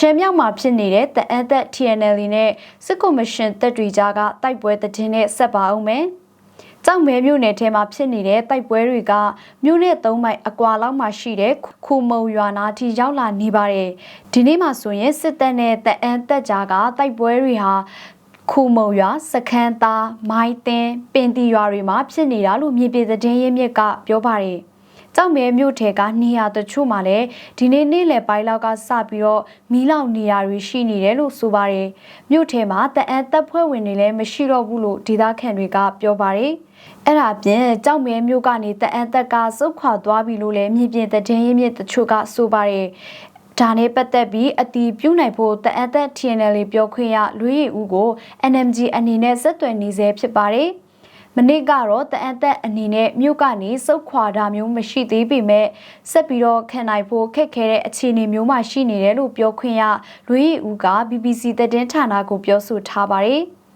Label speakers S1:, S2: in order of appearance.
S1: ရှမ်းမြောက်မှာဖြစ်နေတဲ့တအန်သက် TNL နဲ့စစ်ကော်မရှင်တပ်တွေကြားကတိုက်ပွဲသတင်းနဲ့ဆက်ပါအောင်မယ်။ကြောက်မဲမြို့နယ်ထဲမှာဖြစ်နေတဲ့တိုက်ပွဲတွေကမြို့နယ်သုံးမိုင်အကွာလောက်မှာရှိတဲ့ခူမုံရွာနာထိရောက်လာနေပါတယ်။ဒီနေ့မှဆိုရင်စစ်တပ်နဲ့တအန်သက်ကြားကတိုက်ပွဲတွေဟာခူမုံရွာစခန်းသားမိုင်းတင်းပင်တီရွာတွေမှာဖြစ်နေတာလို့မြေပြည်သတင်းရင်းမြစ်ကပြောပါတယ်။ ကြောက်မဲမြို့ထဲကနေရာတချို့မှာလည်းဒီနေ့နေ့လယ်ပိုင်းလောက်ကစပြီးတော့မီးလောင်နေရာတွေရှိနေတယ်လို့ဆိုပါတယ်။မြို့ထဲမှာတအန်တပ်ဖွဲ့ဝင်တွေလည်းမရှိတော့ဘူးလို့ဒေသခံတွေကပြောပါတယ်။အဲ့ဒါအပြင်ကြောက်မဲမြို့ကနေတအန်တပ်ကစုတ်ခွာသွားပြီလို့လည်းမြေပြင်သတင်းရင်းမြစ်တချို့ကဆိုပါတယ်။ဒါနဲ့ပတ်သက်ပြီးအတီးပြုတ်နိုင်ဖို့တအန်သက် TNL ပြောခွင့်ရလွေးရီဦးကို NMG အနေနဲ့ဆက်သွယ်နေဆဲဖြစ်ပါတယ်။ မနေ့ကတော့တအန်သက်အနေနဲ့မြို့ကနေစုတ်ခွာတာမျိုးမရှိသေးပေမဲ့ဆက်ပြီးတော့ခံနိုင်ဖို့ခက်ခဲတဲ့အခြေအနေမျိုးမှရှိနေတယ်လို့ပြောခွင့်ရလွေးရီဦးက BBC သတင်းဌာနကိုပြောဆိုထားပါတယ်။